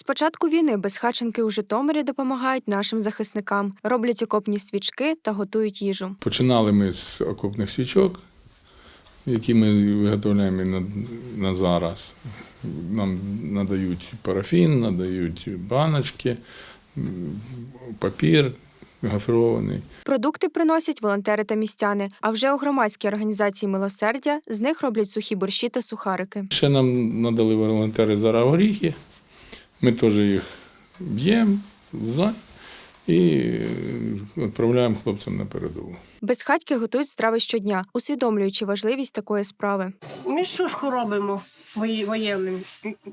З початку війни безхатченки у Житомирі допомагають нашим захисникам, роблять окопні свічки та готують їжу. Починали ми з окопних свічок, які ми виготовляємо на, на зараз. Нам надають парафін, надають баночки, папір гофрований. Продукти приносять волонтери та містяни. А вже у громадській організації милосердя з них роблять сухі борщі та сухарики. Ще нам надали волонтери зараз горіхи. Ми теж їх б'ємо за і е, відправляємо хлопцям на передову. Безхатьки готують страви щодня, усвідомлюючи важливість такої справи. Ми сушку робимо воєнним.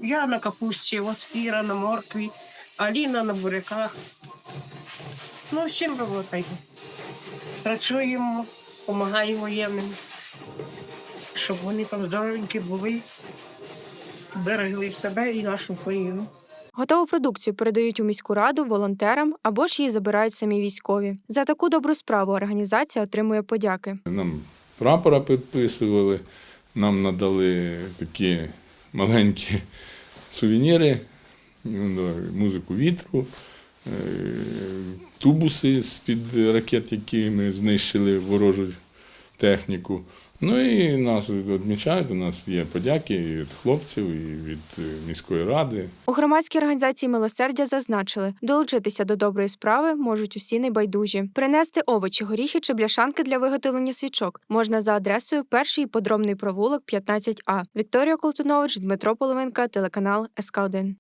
Я на капусті, от Іра на моркві, Аліна на буряках. Ну, всім роботаємо. Працюємо, допомагаємо воєнним, щоб вони там здоровенькі були, берегли себе і нашу країну. Готову продукцію передають у міську раду волонтерам або ж її забирають самі військові. За таку добру справу організація отримує подяки. Нам прапора підписували, нам надали такі маленькі сувеніри, музику вітру, е, тубуси з-під ракет, які ми знищили ворожу техніку. Ну і нас відмічають, у нас є подяки і від хлопців, і від е, міської ради. У громадській організації милосердя зазначили, долучитися до доброї справи можуть усі небайдужі. Принести овочі, горіхи чи бляшанки для виготовлення свічок можна за адресою перший подробний провулок 15А. Вікторія Колтунович, Дмитро Половинка, телеканал СК 1